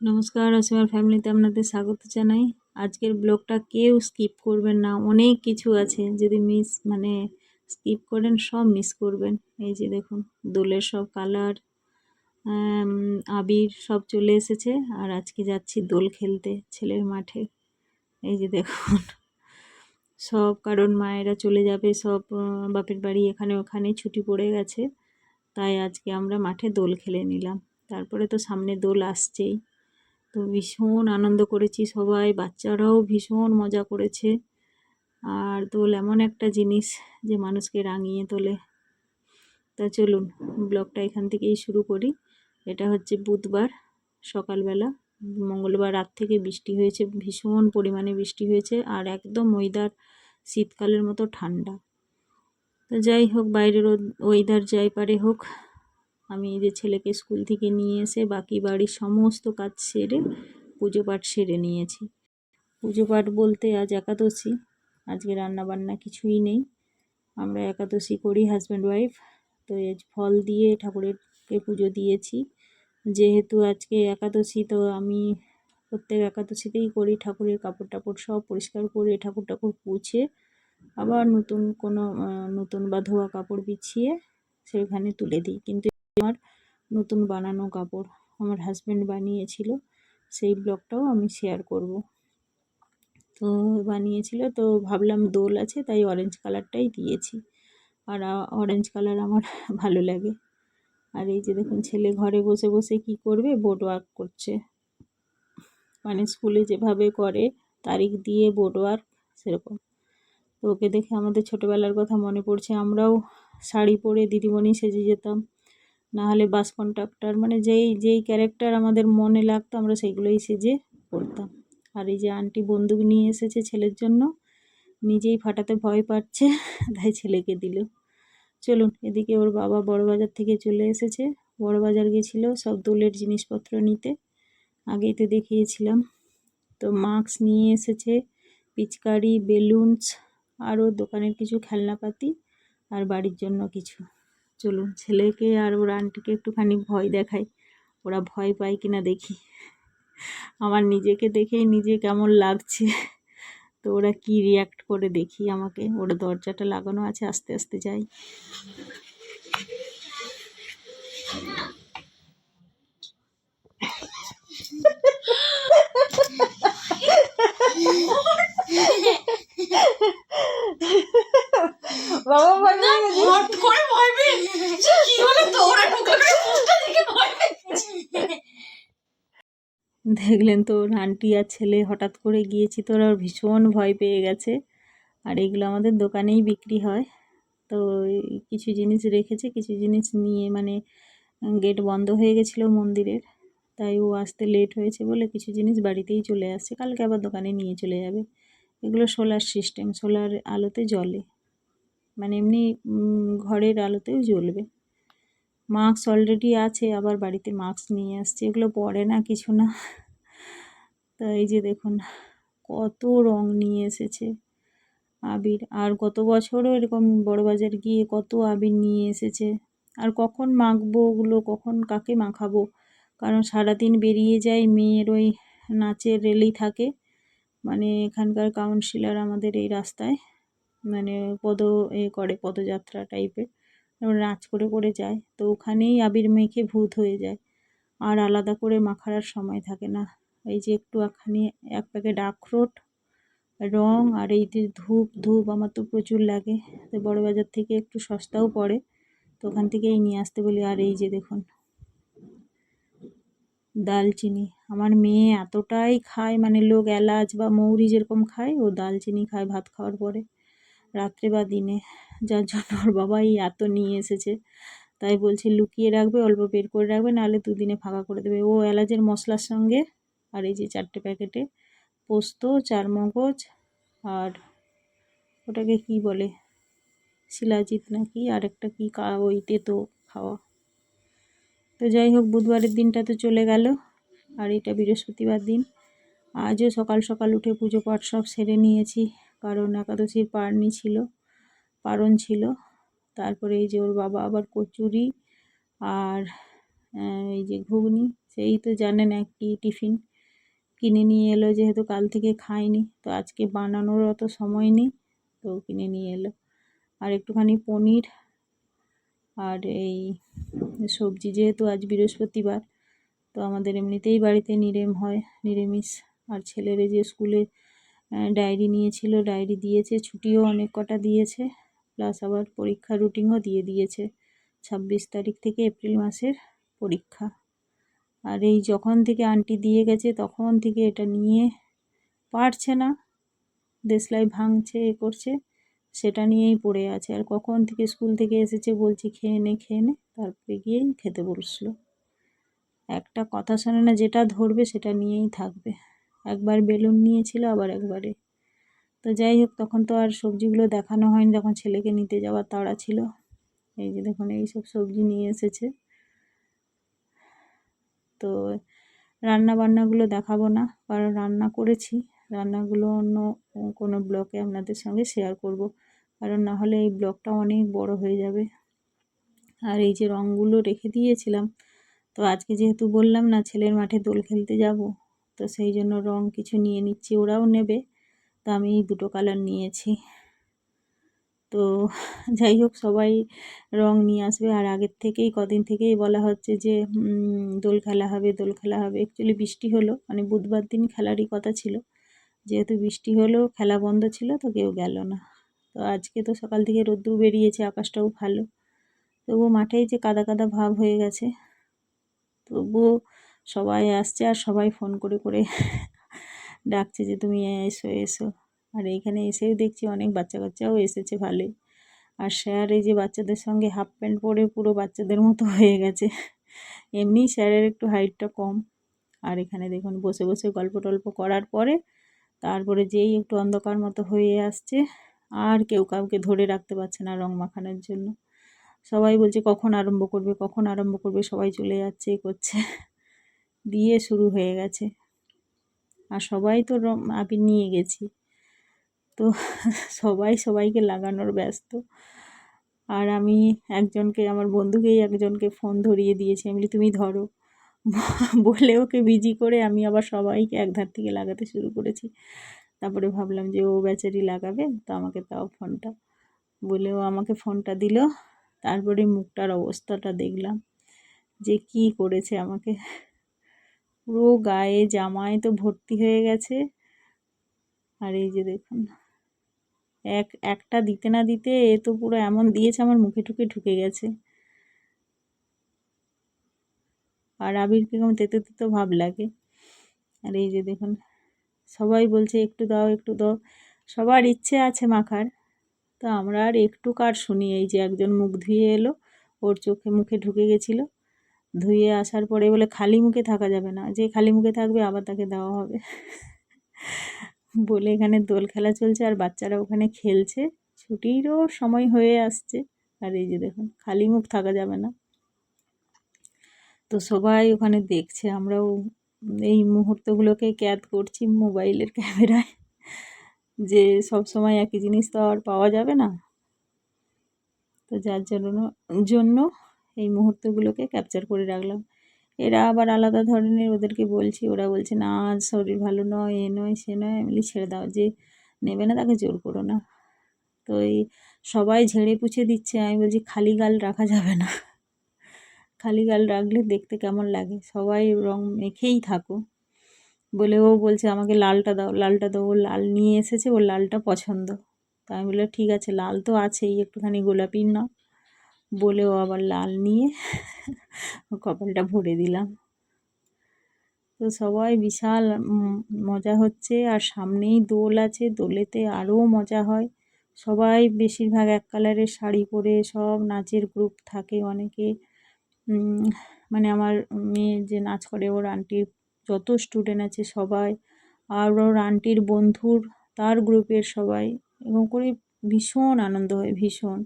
নমস্কার অসীমার ফ্যামিলিতে আপনাদের স্বাগত জানাই। আজকের ব্লগটা কেউ স্কিপ করবেন না, অনেক কিছু আছে। যদি মিস মানে স্কিপ করেন, সব মিস করবেন। এই যে দেখুন, দোলের সব কালার আবির সব চলে এসেছে। আর আজকে যাচ্ছি দোল খেলতে ছেলের মাঠে। এই যে দেখুন, সব কারণ মায়েরা চলে যাবে, সব বাপের বাড়ি এখানে ওখানে ছুটি পড়ে গেছে। তাই আজকে আমরা মাঠে দোল খেলে নিলাম। তারপরে তো সামনে দোল আসছেই। তো ভীষণ আনন্দ করেছি সবাই, বাচ্চারাও ভীষণ মজা করেছে। আর দোল এমন একটা জিনিস যে মানুষকে রাঙিয়ে তোলে। তা চলুন, ব্লগটা এখান থেকেই শুরু করি। এটা হচ্ছে বুধবার সকালবেলা। মঙ্গলবার রাত থেকে বৃষ্টি হয়েছে, ভীষণ পরিমাণে বৃষ্টি হয়েছে আর একদম ওয়েদার শীতকালের মতো ঠান্ডা। তো যাই হোক, বাইরের ওয়েদার যাই পারে হোক আমি এই যে ছেলেকে স্কুল থেকে নিয়ে এসে বাকি বাড়ির সমস্ত কাজ সেরে পুজো পাঠ সেরে নিয়েছি। পুজো পাঠ বলতে আজ একাদশী, আজকে রান্না বান্না কিছুই নেই। আমরা একাদশী করি হাজব্যান্ড ওয়াইফ তো এই ফল দিয়ে ঠাকুরেরকে পুজো দিয়েছি। যেহেতু আজকে একাদশী, তো আমি প্রত্যেক একাদশীতেই করি ঠাকুরের কাপড় টাপড় সব পরিষ্কার করে ঠাকুর টাকুর পুছে, আবার নতুন কোনো নতুন বা ধোয়া কাপড় বিছিয়ে সেখানে তুলে দিই। কিন্তু আমার নতুন বানানো কাপড় আমার হাজব্যান্ড বানিয়েছিল, সেই ব্লগটাও আমি শেয়ার করব। তো বানিয়েছিল, তো ভাবলাম দোল আছে, তাই অরেঞ্জ কালারটাই দিয়েছি। আর অরেঞ্জ কালার আমার ভালো লাগে। আর এই যে দেখুন, ছেলে ঘরে বসে বসে কি করবে? বোর্ড ওয়ার্ক করছে। মানে স্কুলে যেভাবে করে, তারিখ দিয়ে বোর্ড ওয়ার্ক সেরকম। তো ওকে দেখে আমাদের ছোটোবেলার কথা মনে পড়ছে, আমরাও শাড়ি পরে দিদিমণি সেজে যেতাম। না হলে বাস কন্ট্রাক্টর মানে যেই যেই ক্যারেক্টার আমাদের মনে লাগতো আমরা সেইগুলোই সেজে করতাম আর এই যে আন্টি বন্দুক নিয়ে এসেছে ছেলের জন্য, নিজেই ফাটাতে ভয় পাচ্ছে, তাই ছেলেকে দিল। চলুন, এদিকে ওর বাবা বড় বাজার থেকে চলে এসেছে। বড় বাজার গেছিল সব দোলের জিনিসপত্র নিতে। আগেই তো দেখিয়েছিলাম। তো মাস্ক নিয়ে এসেছে, পিচকারি বেলুনস আরও দোকানের কিছু খেলনাপাতি আর বাড়ির জন্য কিছু। চলুন ছেলেকে আর ওর আন্টিকে একটুখানি ভয় দেখাই। ওরা ভয় পায় কিনা দেখি। আমার নিজেকে দেখেই নিজে কেমন লাগছে। তো ওরা কি রিয়াক্ট করে দেখি আমাকে। ওরা দরজাটা লাগানো আছে আস্তে আস্তে যাই। বাবা দেখলেন তো আন্টি আর ছেলে হঠাৎ করে গিয়েছি তো ওরা ভীষণ ভয় পেয়ে গেছে। আর এগুলো আমাদের দোকানেই বিক্রি হয়। তো কিছু জিনিস রেখেছে, কিছু জিনিস নিয়ে মানে গেট বন্ধ হয়ে গেছিল মন্দিরের। তাই ও আসতে লেট হয়েছে বলে কিছু জিনিস বাড়িতেই চলে আসছে। কালকে আবার দোকানে নিয়ে চলে যাবে। এগুলো সোলার সিস্টেম, সোলার আলোতে জ্বলে। মানে এমনি ঘরের আলোতেও জ্বলবে। মাস্ক অলরেডি আছে, আবার বাড়িতে মাস্ক নিয়ে আসছে, এগুলো পরে না কিছু না। তা এই যে দেখুন, কত রং নিয়ে এসেছে আবির। আর গত বছরও এরকম বড়বাজার গিয়ে কত আবির নিয়ে এসেছে। আর কখন মাখবো ওগুলো, কখন কাকে মাখাবো? কারণ সারাদিন বেরিয়ে যায়, মেয়ের ওই নাচের রেলি থাকে। মানে এখানকার কাউন্সিলার আমাদের এই রাস্তায়। মানে পদ, এ করে পদযাত্রা টাইপের নাচ করে করে যায়। তো ওখানেই আবির মেখে ভূত হয়ে যায়। আর আলাদা করে মাখার সময় থাকে না। এই যে একটু একখানি, এক প্যাকেট আখরোট, রং আর এই যে ধূপ ধূপ আমার তো প্রচুর লাগে। তো বড় বাজার থেকে একটু সস্তাও পড়ে। তো ওখান থেকেই নিয়ে আসতে বলি। আর এই যে দেখুন, দালচিনি। আমার মেয়ে এতটাই খায় মানে লোক এলাচ বা মৌরি যেরকম খায়, ও দালচিনি খায় ভাত খাওয়ার পরে। রাত্রে বা দিনে। যার জন্য ওর বাবা এই এত নিয়ে এসেছে। তাই বলছি, লুকিয়ে রাখবে, অল্প বের করে রাখবে, নাহলে দুদিনে ফাঁকা করে দেবে। ও এলাচের মশলার সঙ্গে আর এই যে চারটে প্যাকেটে পোস্ত চার মগজ আর ওটাকে কি বলে, শিলাজিৎ নাকি আর একটা কী কা, ওই তেতো খাওয়া। তো যাই হোক, বুধবারের দিনটা তো চলে গেল আর এটা বৃহস্পতিবার দিন। আজও সকাল সকাল উঠে পুজো পাঠ সব সেরে নিয়েছি। কারণ একাদশীর পারনি ছিল, পারণ ছিল। তারপরে এই যে ওর বাবা আবার কচুরি আর এই যে ঘুগনি, সেই তো জানেন এক কি টিফিন কিনে নিয়ে এলো, যেহেতু কাল থেকে খায়নি। তো আজকে বানানোর অত সময় নেই, তো কিনে নিয়ে এলো। আর একটুখানি পনির আর এই সবজি, যেহেতু আজ বৃহস্পতিবার, তো আমাদের এমনিতেই বাড়িতে নিরেম হয়, নিরামিষ। আর ছেলের যে স্কুলে ডায়েরি নিয়েছিল ডায়েরি দিয়েছে, ছুটিও অনেক কটা দিয়েছে প্লাস আবার পরীক্ষা রুটিনও দিয়ে দিয়েছে। ছাব্বিশ তারিখ থেকে এপ্রিল মাসের পরীক্ষা। আর এই যখন থেকে আন্টি দিয়ে গেছে, তখন থেকে এটা নিয়ে পারছে না। দেশলাই ভাঙছে, এ করছে, সেটা নিয়েই পড়ে আছে। আর কখন থেকে স্কুল থেকে এসেছে বলছি, খেয়ে নে খেয়ে নে। তারপরে গিয়েই খেতে বসল। একটা কথা শোনে না, যেটা ধরবে সেটা নিয়েই থাকবে। একবার বেলুন নিয়েছিল, আবার একবারে। তো যাই হোক, তখন তো আর সবজিগুলো দেখানো হয়নি, তখন ছেলেকে নিতে যাওয়ার তাড়া ছিল। এই যে দেখুন এইসব সবজি নিয়ে এসেছে। তো রান্না বান্নাগুলো দেখাবো না, কারণ রান্না করেছি। রান্নাগুলো অন্য কোনো ব্লকে আপনাদের সঙ্গে শেয়ার করব, কারণ না হলে এই ব্লগটা অনেক বড় হয়ে যাবে। আর এই যে রঙগুলো রেখে দিয়েছিলাম, তো আজকে যেহেতু বললাম না, ছেলের মাঠে দোল খেলতে যাব তো সেই জন্য রং কিছু নিয়ে নিচ্ছি, ওরাও নেবে। তো আমি দুটো কালার নিয়েছি। তো যাই হোক, সবাই রং নিয়ে আসবে। আর আগের থেকেই, কদিন থেকেই বলা হচ্ছে যে দোল খেলা হবে, দোল খেলা হবে। অ্যাকচুয়ালি বৃষ্টি হলো মানে বুধবার দিন খেলারই কথা ছিল। যেহেতু বৃষ্টি হলো, খেলা বন্ধ ছিল, তো কেউ গেল না। তো আজকে তো সকাল থেকে রোদ্দুর বেরিয়েছে, আকাশটাও ভালো। তবুও মাঠেই যে কাদা কাদা ভাব হয়ে গেছে, তবুও সবাই আসছে আর সবাই ফোন করে করে ডাকছে যে তুমি এসো এসো। আর এইখানে এসেও দেখছি অনেক বাচ্চা কাচ্চাও এসেছে ভালোই। আর স্যার এই যে বাচ্চাদের সঙ্গে হাফ প্যান্ট পরে পুরো বাচ্চাদের মতো হয়ে গেছে। এমনি স্যারের একটু হাইটটা কম। আর এখানে দেখুন বসে বসে গল্প টল্প করার পরে তারপরে যেই একটু অন্ধকার মতো হয়ে আসছে, আর কেউ কাউকে ধরে রাখতে পারছে না রং মাখানোর জন্য। সবাই বলছে, কখন আরম্ভ করবে? কখন আরম্ভ করবে? সবাই চলে যাচ্ছে করছে দিয়ে শুরু হয়ে গেছে। আর সবাই তো আবির নিয়ে গেছি। তো সবাই সবাইকে লাগানোর ব্যস্ত। আর আমি একজনকে, আমার বন্ধুকেই একজনকে ফোন ধরিয়ে দিয়েছি। আমি তুমি ধরো। বলে ওকে বিজি করে আমি আবার সবাইকে এক ধার থেকে লাগাতে শুরু করেছি। তারপরে ভাবলাম যে ও বেচারি লাগাবে, তো আমাকে তাও ফোনটা বলে ও আমাকে ফোনটা দিল। তারপরে মুখটার অবস্থাটা দেখলাম যে কি করেছে আমাকে। পুরো গায়ে জামায় তো ভর্তি হয়ে গেছে। আর এই যে দেখুন, এক, একটা দিতে না দিতে এ তো পুরো এমন দিয়েছে, আমার মুখে টুকে ঢুকে গেছে। আর আবির কীরকম তেতে তেতো ভাব লাগে। আর এই যে দেখুন, সবাই বলছে, একটু দাও একটু দাও। সবার ইচ্ছে আছে মাখার। তো আমরা আর একটু কার শুনি? এই যে একজন মুখ ধুয়ে এলো, ওর চোখে মুখে ঢুকে গেছিল। ধুয়ে আসার পরে বলে খালি মুখে থাকা যাবে না। যে খালি মুখে থাকবে আবার তাকে দেওয়া হবে। বলে এখানে দোল খেলা চলছে আর বাচ্চারা ওখানে খেলছে। ছুটিরও সময় হয়ে আসছে। আর এই যে দেখুন, খালি মুখ থাকা যাবে না। তো সবাই ওখানে দেখছে, আমরাও এই মুহূর্তগুলোকে ক্যাদ করছি মোবাইলের ক্যামেরায়। যে সব সময় একই জিনিস তো আর পাওয়া যাবে না। তো যার জন্য জন্য এই মুহূর্তগুলোকে ক্যাপচার করে রাখলাম। এরা আবার আলাদা ধরনের ওদেরকে বলছি, ওরা বলছে, না, আজ শরীর ভালো নয়, এ নয়, সে নয়। এমনি ছেড়ে দাও, যে নেবে না তাকে জোর করো না। তো এই সবাই ঝেড়ে পুছে দিচ্ছে, আমি বলছি, খালি গাল রাখা যাবে না। খালি গাল রাখলে দেখতে কেমন লাগে? সবাই রং মেখেই থাকো। বলে ও বলছে, আমাকে লালটা দাও লালটা দাও। ও লাল নিয়ে এসেছে, ওর লালটা পছন্দ। তা আমি বললাম, ঠিক আছে, লাল তো আছেই, একটুখানি গোলাপি নাও বলেও আবার লাল নিয়ে কপালটা ভরে দিলাম। তো সবাই বিশাল মজা হচ্ছে আর সামনেই দোল আছে, দোলেতে আরও মজা হয়। সবাই বেশিরভাগ এক কালারের শাড়ি পরে সব নাচের গ্রুপ থাকে অনেকে। মানে আমার মেয়ে যে নাচ করে ওর আন্টির যত স্টুডেন্ট আছে সবাই আর ওর আন্টির বন্ধুর তার গ্রুপের সবাই। এবং করে ভীষণ আনন্দ হয়, ভীষণ।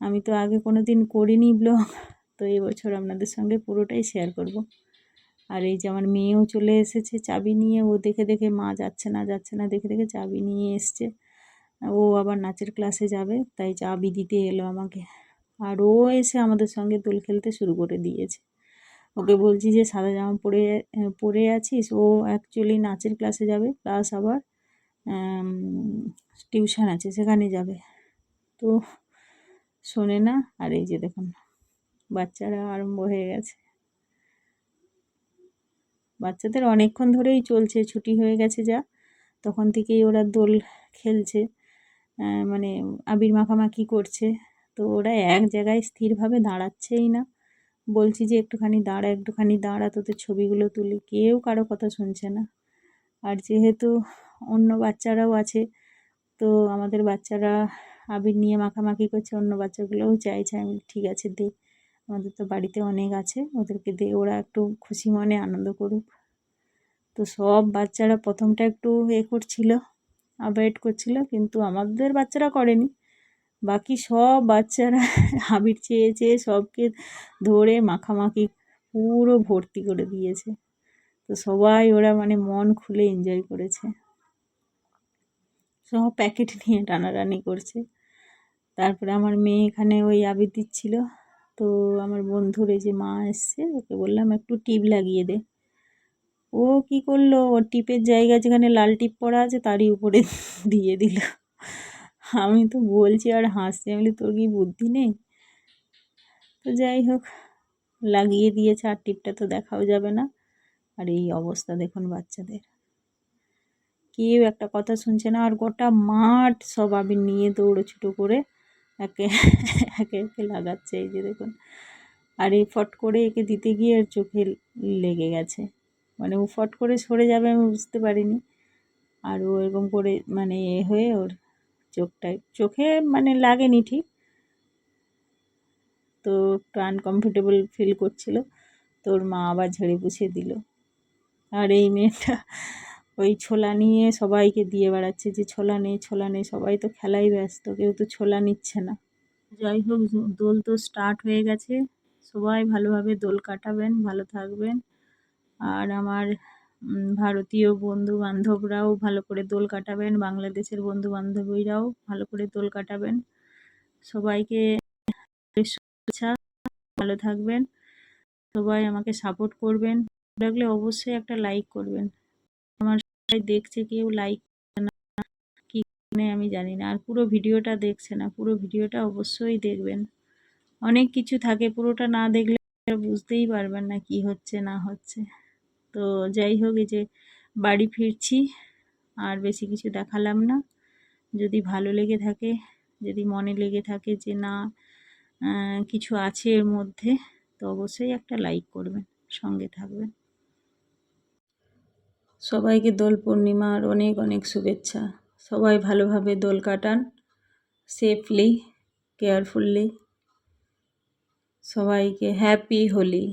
আমি তো আগে কোনো দিন করিনি ব্লগ, তো এবছর আপনাদের সঙ্গে পুরোটাই শেয়ার করব। আর এই যে আমার মেয়েও চলে এসেছে চাবি নিয়ে, ও দেখে দেখে মা যাচ্ছে না যাচ্ছে না, দেখে দেখে চাবি নিয়ে এসছে। ও আবার নাচের ক্লাসে যাবে, তাই চাবি দিতে এলো আমাকে। আর ও এসে আমাদের সঙ্গে দোল খেলতে শুরু করে দিয়েছে। ওকে বলছি যে সাদা জামা পরে পরে আছিস? ও অ্যাকচুয়ালি নাচের ক্লাসে যাবে প্লাস আবার টিউশন আছে, সেখানে যাবে। তো শোনে না। আর এই যে দেখুন, বাচ্চারা আরম্ভ হয়ে গেছে। বাচ্চাদের অনেকক্ষণ ধরেই চলছে, ছুটি হয়ে গেছে যা। তখন থেকেই ওরা দোল খেলছে। মানে আবির মাখামাখি করছে। তো ওরা এক জায়গায় স্থিরভাবে দাঁড়াচ্ছেই না। বলছি যে, একটুখানি দাঁড়া একটুখানি দাঁড়া, তোদের ছবিগুলো তুলি। কেউ কারও কথা শুনছে না। আর যেহেতু অন্য বাচ্চারাও আছে, তো আমাদের বাচ্চারা আবির নিয়ে মাখামাখি করছে, অন্য বাচ্চাগুলোও চাইছে আমি ঠিক আছে, দে। আমাদের তো বাড়িতে অনেক আছে, ওদেরকে দে, ওরা একটু খুশি মনে আনন্দ করুক। তো সব বাচ্চারা প্রথমটা একটু এ করছিল, অ্যাভয়েড করছিল, কিন্তু আমাদের বাচ্চারা করেনি। বাকি সব বাচ্চারা আবির চেয়ে চেয়ে সবকে ধরে মাখামাখি পুরো ভর্তি করে দিয়েছে। তো সবাই ওরা মানে মন খুলে এনজয় করেছে। সব প্যাকেট নিয়ে টানাটানি করছে। তারপরে আমার মেয়ে এখানে ওই আবির দিচ্ছিল তো আমার বন্ধুর এই যে মা এসছে, ওকে বললাম, একটু টিপ লাগিয়ে দে। ও কি করল? ও টিপের জায়গা যেখানে লাল টিপ পড়া আছে, তারই উপরে দিয়ে দিল। আমি তো বলছি, আর হাসছি আমি তোর কি বুদ্ধি নেই? তো যাই হোক, লাগিয়ে দিয়েছে, আর টিপটা তো দেখাও যাবে না। আর এই অবস্থা দেখুন বাচ্চাদের। কেউ একটা কথা শুনছে না, আর গোটা মাঠ সব আবির নিয়ে দৌড়ো ছুটো করে একে একে একে লাগাচ্ছে এই যে দেখুন। আর এই ফট করে একে দিতে গিয়ে আর চোখে লেগে গেছে। মানে ও ফট করে সরে যাবে আমি বুঝতে পারিনি। আর ও এরকম করে মানে এ হয়ে ওর চোখটায়, চোখে মানে লাগেনি ঠিক। তো একটু আনকমফোর্টেবল ফিল করছিল। তোর মা আবার ঝেড়ে পুছিয়ে দিল। আর এই মেয়েটা ওই ছোলা নিয়ে সবাইকে দিয়ে বেড়াচ্ছে যে ছোলা নেই ছোলা নেই সবাই তো খেলাই ব্যস্ত, কেউ তো ছোলা নিচ্ছে না। যাই হোক, দোল তো স্টার্ট হয়ে গেছে। সবাই ভালোভাবে দোল কাটাবেন, ভালো থাকবেন। আর আমার ভারতীয় বন্ধু বান্ধবরাও ভালো করে দোল কাটাবেন, বাংলাদেশের বন্ধু বান্ধবীরাও ভালো করে দোল কাটাবেন। সবাইকে ভালো থাকবেন। সবাই আমাকে সাপোর্ট করবেন। লাগলে অবশ্যই একটা লাইক করবেন। দেখছে কেউ লাইক না, কি আমি জানি না। আর পুরো ভিডিওটা দেখছে না, পুরো ভিডিওটা অবশ্যই দেখবেন। অনেক কিছু থাকে, পুরোটা না দেখলে বুঝতেই পারবেন না কি হচ্ছে, না হচ্ছে। তো যাই হোক, এই যে বাড়ি ফিরছি, আর বেশি কিছু দেখালাম না। যদি ভালো লেগে থাকে, যদি মনে লেগে থাকে যে না কিছু আছে এর মধ্যে, তো অবশ্যই একটা লাইক করবেন, সঙ্গে থাকবেন। সবাইকে দোল পূর্ণিমার অনেক অনেক শুভেচ্ছা। সবাই ভালোভাবে দোল কাটান সেফলি কেয়ারফুললি সবাইকে হ্যাপি হোলি।